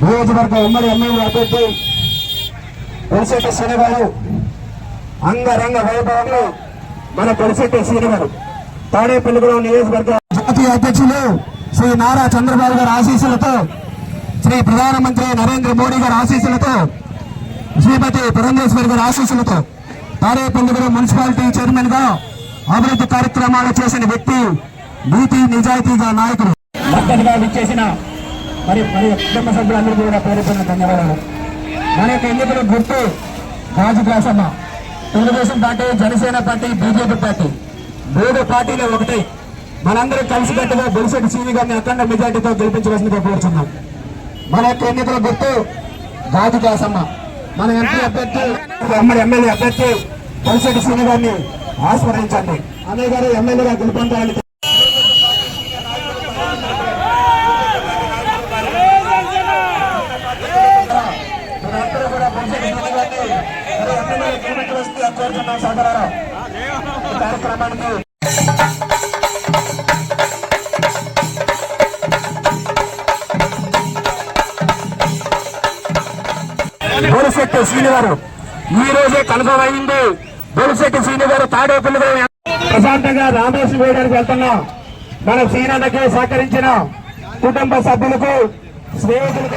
నియోజకవర్గ ఉమ్మడి ఎమ్మెల్యే అభ్యర్థి పొలిశెట్టి శ్రీనివారు అంగరంగ వైభవంలో మన పొలిశెట్టి శ్రీనివారు తాడేపల్లిగూడెం నియోజకవర్గ జాతీయ అధ్యక్షులు శ్రీ నారా చంద్రబాబు గారి ఆశీస్సులతో శ్రీ ప్రధానమంత్రి నరేంద్ర మోడీ గారి ఆశీస్సులతో శ్రీమతి పురంధేశ్వరి గారి ఆశీస్సులతో తాడేపల్లిగూడెం మున్సిపాలిటీ చైర్మన్గా అభివృద్ధి కార్యక్రమాలు చేసిన వ్యక్తి నీతి నిజాయితీగా నాయకుడు. చేసిన మరి మరి కుటుంబ సభ్యులందరికీ కూడా పేరు ధన్యవాదాలు. మన యొక్క ఎన్నికల గుర్తు గాజు గ్లాసమ్మ Telugu Desam party Janasena party BJP party. మూడు పార్టీలు ఒకటే. మనందరం కలిసికట్టుగా బొలిసెట్టి సీని గారిని అఖండ మెజార్టీతో గెలిపించవలసిందిగా కోరుచున్నాం. మన యొక్క ఎన్నికల గుర్తు గాజు గ్లాసమ్మ మన ఎంపీ అభ్యర్థి ఎమ్మెల్యే అభ్యర్థి బొలిసెట్టి సీని గారిని ఆస్వాదించండి అనే గారు ఎమ్మెల్యేగా గెలుపొందాలి మీరందరూ కూడా బొలిశెట్టి సీని గారిని మరి ఎమ్మెల్యే గెలిపించవలసిందిగా కోరుతున్నాం సోదరారా ఈ కార్యక్రమానికి బొలిశెట్టి శ్రీనివారు ఈ రోజే కన్ఫర్మ్ అయింది. బొలిశెట్టి శ్రీనివారు తాడేపల్లి ప్రశాంతంగా రామేశ్వరం వేయడానికి వెళ్తున్నాం మన శ్రీనన్నకి సహకరించిన కుటుంబ సభ్యులకు స్నేహితులకు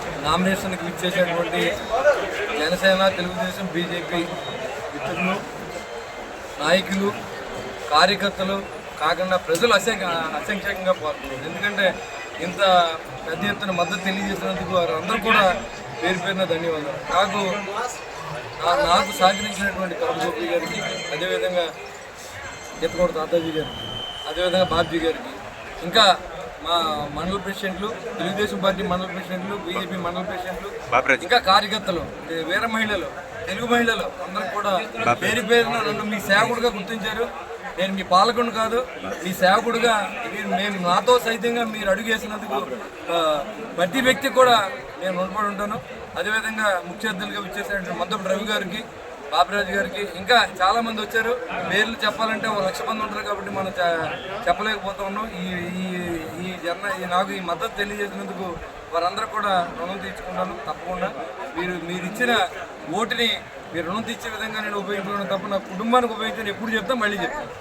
నామినేషన్కి ఇచ్చేసినటువంటి జనసేన తెలుగుదేశం బీజేపీ మిత్రులు నాయకులు కార్యకర్తలు కాకుండా ప్రజలు అసంఖ్య అసంఖ్యాకంగా పాల్గొన్నారు. ఎందుకంటే ఇంత పెద్ద ఎత్తున మద్దతు తెలియజేసినందుకు వారందరూ కూడా పేరు పేరున ధన్యవాదాలు. నాకు నాకు సహకరించినటువంటి కరుగోపి గారికి అదేవిధంగా చెప్పకూడదు తాతాజీ గారికి అదేవిధంగా బాబ్జీ గారికి ఇంకా మా మండల ప్రెసిడెంట్లు తెలుగుదేశం పార్టీ మండల ప్రెసిడెంట్లు బీజేపీ మండల ప్రెసిడెంట్లు ఇంకా కార్యకర్తలు వీర మహిళలు తెలుగు మహిళలు అందరూ కూడా పేరు పేరున నన్ను మీ సేవకుడుగా గుర్తించారు. నేను మీ పాలకుడు కాదు మీ సేవకుడుగా ఇది మేము నాతో సైతంగా మీరు అడుగేసినందుకు ప్రతి వ్యక్తి కూడా నేను రుణపడి ఉంటాను. అదేవిధంగా ముఖ్య అతిథులుగా విచ్చేసినటువంటి మద్దపు రవి గారికి బాబురాజు గారికి ఇంకా చాలా మంది వచ్చారు. పేర్లు చెప్పాలంటే ఒక లక్ష మంది ఉంటారు కాబట్టి మనం చెప్పలేకపోతా ఉన్నాం. ఈ ఈ ఈ జన ఈ నాకు ఈ మద్దతు తెలియజేసినందుకు వారందరూ కూడా రుణం తీర్చుకుంటాను తప్పకుండా. మీరు మీరు ఇచ్చిన ఓటుని మీరు రుణం తీర్చే విధంగా నేను ఉపయోగించుకున్నాను తప్ప నా కుటుంబానికి ఉపయోగించాను ఎప్పుడు చెప్తా మళ్ళీ చెప్తాను